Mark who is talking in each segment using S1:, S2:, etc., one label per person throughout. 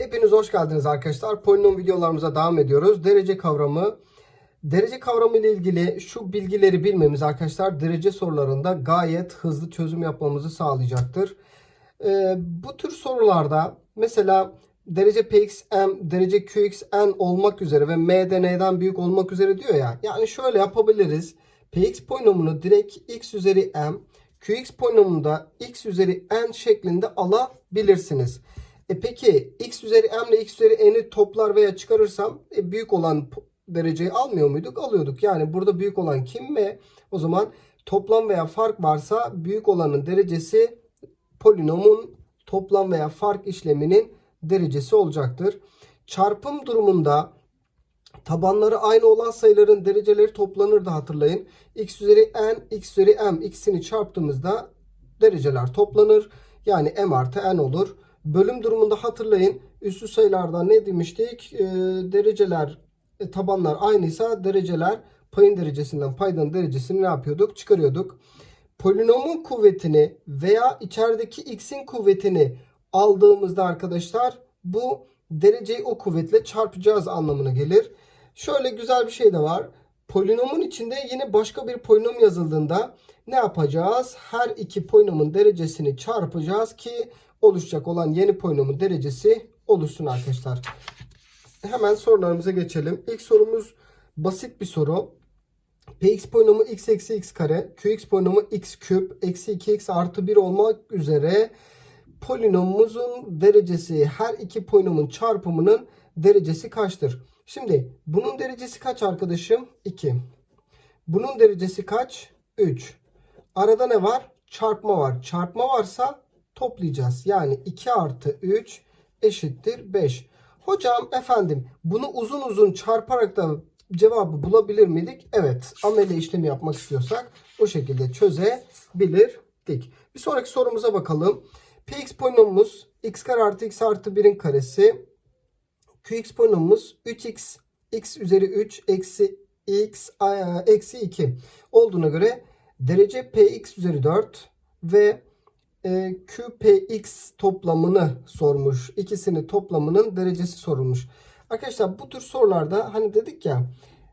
S1: Hepiniz hoş geldiniz arkadaşlar. Polinom videolarımıza devam ediyoruz. Derece kavramı. Derece kavramı ile ilgili şu bilgileri bilmemiz arkadaşlar derece sorularında gayet hızlı çözüm yapmamızı sağlayacaktır. Ee, bu tür sorularda mesela derece pxm, derece qxn olmak üzere ve m de n'den büyük olmak üzere diyor ya. Yani şöyle yapabiliriz. px polinomunu direkt x üzeri m, qx polinomunu da x üzeri n şeklinde alabilirsiniz. E peki x üzeri m ile x üzeri n'i toplar veya çıkarırsam e, büyük olan dereceyi almıyor muyduk? Alıyorduk. Yani burada büyük olan kim mi? O zaman toplam veya fark varsa büyük olanın derecesi polinomun toplam veya fark işleminin derecesi olacaktır. Çarpım durumunda tabanları aynı olan sayıların dereceleri toplanır da hatırlayın. x üzeri n, x üzeri m ikisini çarptığımızda dereceler toplanır. Yani m artı n olur. Bölüm durumunda hatırlayın. Üslü sayılardan ne demiştik? Ee, dereceler, e, tabanlar aynıysa dereceler payın derecesinden paydanın derecesini ne yapıyorduk? Çıkarıyorduk. Polinomun kuvvetini veya içerideki x'in kuvvetini aldığımızda arkadaşlar bu dereceyi o kuvvetle çarpacağız anlamına gelir. Şöyle güzel bir şey de var. Polinomun içinde yine başka bir polinom yazıldığında ne yapacağız? Her iki polinomun derecesini çarpacağız ki oluşacak olan yeni polinomun derecesi oluşsun arkadaşlar. Hemen sorularımıza geçelim. İlk sorumuz basit bir soru. Px polinomu x eksi x kare, qx polinomu x küp, eksi 2x artı 1 olmak üzere polinomumuzun derecesi her iki polinomun çarpımının derecesi kaçtır? Şimdi bunun derecesi kaç arkadaşım? 2. Bunun derecesi kaç? 3. Arada ne var? Çarpma var. Çarpma varsa toplayacağız. Yani 2 artı 3 eşittir 5. Hocam efendim bunu uzun uzun çarparak da cevabı bulabilir miydik? Evet. Amele işlemi yapmak istiyorsak o şekilde çözebilirdik. Bir sonraki sorumuza bakalım. Px polinomumuz x kare artı x artı 1'in karesi. Qx polinomumuz 3x x üzeri 3 eksi x eksi 2 olduğuna göre derece px üzeri 4 ve e, qpx toplamını sormuş. İkisini toplamının derecesi sorulmuş. Arkadaşlar bu tür sorularda hani dedik ya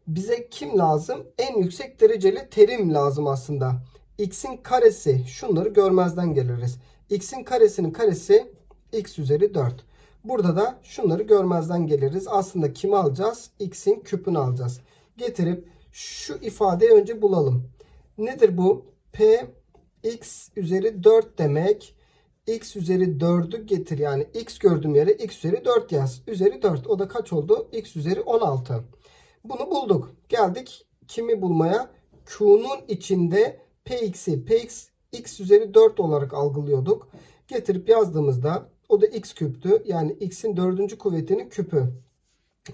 S1: bize kim lazım? En yüksek dereceli terim lazım aslında. x'in karesi şunları görmezden geliriz. x'in karesinin karesi x üzeri 4. Burada da şunları görmezden geliriz. Aslında kimi alacağız? x'in küpünü alacağız. Getirip şu ifadeyi önce bulalım. Nedir bu? p x üzeri 4 demek. x üzeri 4'ü getir. Yani x gördüğüm yere x üzeri 4 yaz. Üzeri 4. O da kaç oldu? x üzeri 16. Bunu bulduk. Geldik kimi bulmaya? Q'nun içinde px'i px x üzeri 4 olarak algılıyorduk. Getirip yazdığımızda o da x küptü. Yani x'in dördüncü kuvvetinin küpü.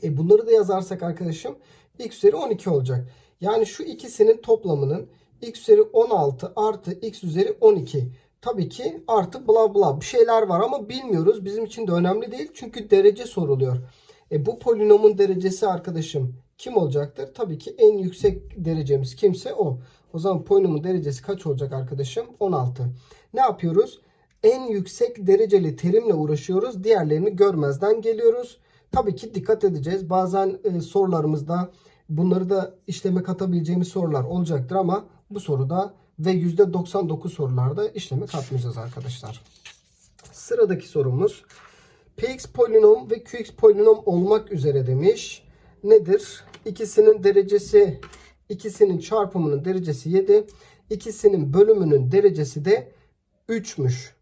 S1: E bunları da yazarsak arkadaşım x üzeri 12 olacak. Yani şu ikisinin toplamının x üzeri 16 artı x üzeri 12. Tabii ki artı bla bla bir şeyler var ama bilmiyoruz. Bizim için de önemli değil. Çünkü derece soruluyor. E bu polinomun derecesi arkadaşım kim olacaktır? Tabii ki en yüksek derecemiz kimse o. O zaman polinomun derecesi kaç olacak arkadaşım? 16. Ne yapıyoruz? En yüksek dereceli terimle uğraşıyoruz. Diğerlerini görmezden geliyoruz. Tabii ki dikkat edeceğiz. Bazen e, sorularımızda bunları da işleme katabileceğimiz sorular olacaktır ama bu soruda ve %99 sorularda işleme katmayacağız arkadaşlar. Sıradaki sorumuz px polinom ve qx polinom olmak üzere demiş. Nedir? İkisinin derecesi ikisinin çarpımının derecesi 7. İkisinin bölümünün derecesi de 3'müş.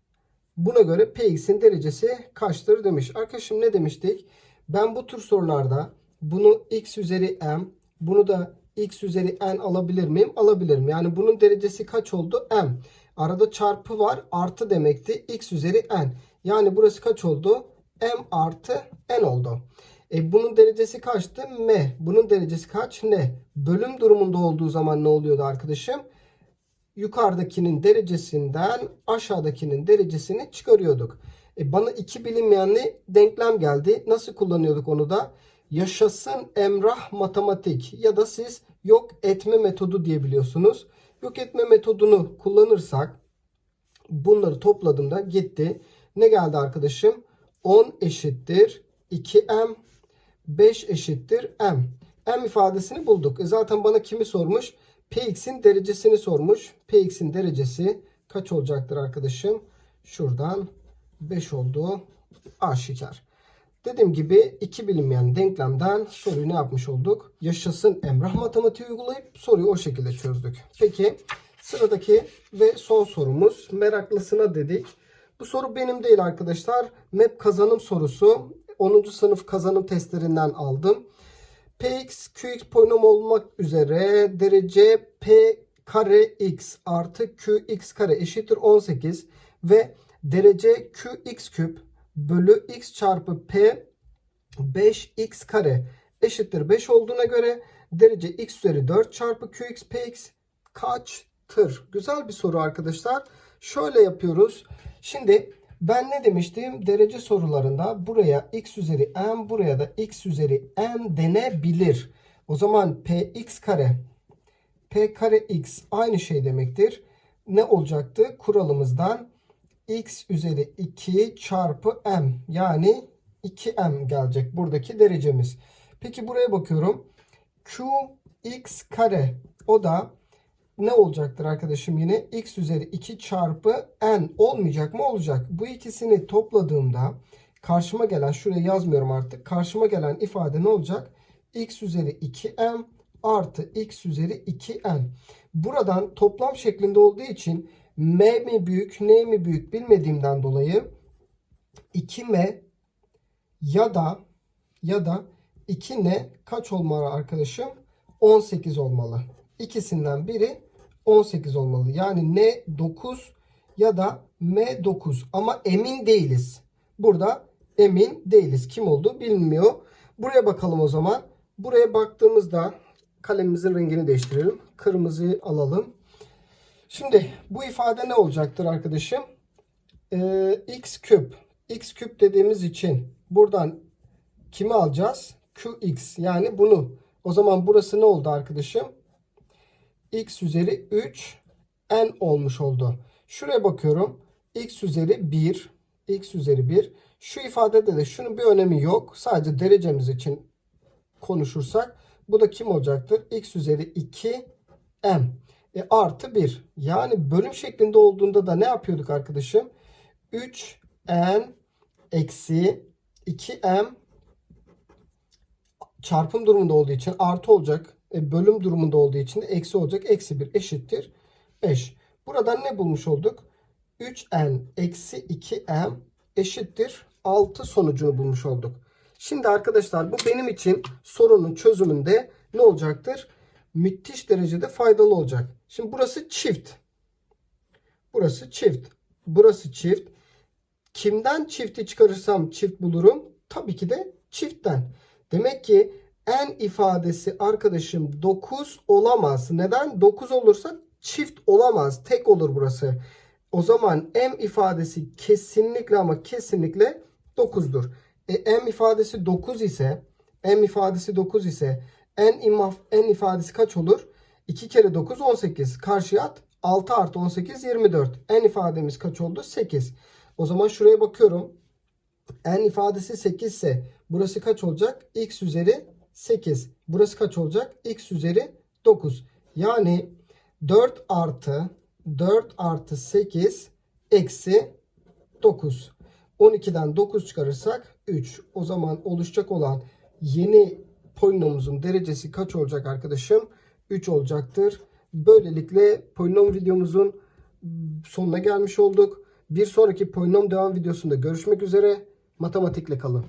S1: Buna göre px'in derecesi kaçtır demiş. Arkadaşım ne demiştik? Ben bu tür sorularda bunu x üzeri m, bunu da x üzeri n alabilir miyim? Alabilirim. Yani bunun derecesi kaç oldu? m. Arada çarpı var. Artı demekti. x üzeri n. Yani burası kaç oldu? m artı n oldu. E bunun derecesi kaçtı? m. Bunun derecesi kaç? n. Bölüm durumunda olduğu zaman ne oluyordu arkadaşım? Yukarıdakinin derecesinden aşağıdakinin derecesini çıkarıyorduk. E bana iki bilinmeyenli denklem geldi. Nasıl kullanıyorduk onu da? Yaşasın emrah matematik ya da siz yok etme metodu diyebiliyorsunuz. Yok etme metodunu kullanırsak bunları topladığımda gitti. Ne geldi arkadaşım? 10 eşittir 2m 5 eşittir m. m ifadesini bulduk. E zaten bana kimi sormuş? Px'in derecesini sormuş. Px'in derecesi kaç olacaktır arkadaşım? Şuradan 5 olduğu aşikar. Dediğim gibi iki bilinmeyen denklemden soruyu ne yapmış olduk? Yaşasın Emrah matematiği uygulayıp soruyu o şekilde çözdük. Peki sıradaki ve son sorumuz meraklısına dedik. Bu soru benim değil arkadaşlar. MEP kazanım sorusu. 10. sınıf kazanım testlerinden aldım. Px, Qx polinom olmak üzere derece P kare x artı Qx kare eşittir 18 ve derece Qx küp bölü x çarpı P 5x kare eşittir 5 olduğuna göre derece x üzeri 4 çarpı Qx Px kaçtır? Güzel bir soru arkadaşlar. Şöyle yapıyoruz. Şimdi ben ne demiştim? Derece sorularında buraya x üzeri m buraya da x üzeri n denebilir. O zaman px kare p kare x aynı şey demektir. Ne olacaktı? Kuralımızdan x üzeri 2 çarpı m yani 2m gelecek buradaki derecemiz. Peki buraya bakıyorum. qx kare o da ne olacaktır arkadaşım yine? x üzeri 2 çarpı n olmayacak mı? Olacak. Bu ikisini topladığımda karşıma gelen şuraya yazmıyorum artık. Karşıma gelen ifade ne olacak? x üzeri 2m artı x üzeri 2n. Buradan toplam şeklinde olduğu için m mi büyük n mi büyük bilmediğimden dolayı 2m ya da ya da 2n kaç olmalı arkadaşım? 18 olmalı. İkisinden biri 18 olmalı. Yani n 9 ya da m 9 ama emin değiliz. Burada emin değiliz. Kim olduğu bilinmiyor. Buraya bakalım o zaman. Buraya baktığımızda kalemimizin rengini değiştirelim. Kırmızıyı alalım. Şimdi bu ifade ne olacaktır arkadaşım? Ee, x küp. x küp dediğimiz için buradan kimi alacağız? qx yani bunu. O zaman burası ne oldu arkadaşım? X üzeri 3 n olmuş oldu. Şuraya bakıyorum. x üzeri 1 x üzeri 1. Şu ifadede de şunun bir önemi yok. Sadece derecemiz için konuşursak bu da kim olacaktır? x üzeri 2 m e, artı 1. Yani bölüm şeklinde olduğunda da ne yapıyorduk arkadaşım? 3n eksi 2m çarpım durumunda olduğu için artı olacak. E, bölüm durumunda olduğu için de eksi olacak. Eksi 1 eşittir 5. Buradan ne bulmuş olduk? 3n eksi 2m eşittir 6 sonucunu bulmuş olduk. Şimdi arkadaşlar bu benim için sorunun çözümünde ne olacaktır? Müthiş derecede faydalı olacak. Şimdi burası çift. Burası çift. Burası çift. Kimden çifti çıkarırsam çift bulurum? Tabii ki de çiftten. Demek ki n ifadesi arkadaşım 9 olamaz. Neden? 9 olursa çift olamaz. Tek olur burası. O zaman m ifadesi kesinlikle ama kesinlikle 9'dur. E, m ifadesi 9 ise m ifadesi 9 ise n, imaf, n ifadesi kaç olur? 2 kere 9 18. Karşıya at. 6 artı 18 24. n ifademiz kaç oldu? 8. O zaman şuraya bakıyorum. n ifadesi 8 ise burası kaç olacak? x üzeri 8. Burası kaç olacak? x üzeri 9. Yani 4 artı 4 artı 8 eksi 9. 12'den 9 çıkarırsak 3. O zaman oluşacak olan yeni polinomumuzun derecesi kaç olacak arkadaşım? 3 olacaktır. Böylelikle polinom videomuzun sonuna gelmiş olduk. Bir sonraki polinom devam videosunda görüşmek üzere. Matematikle kalın.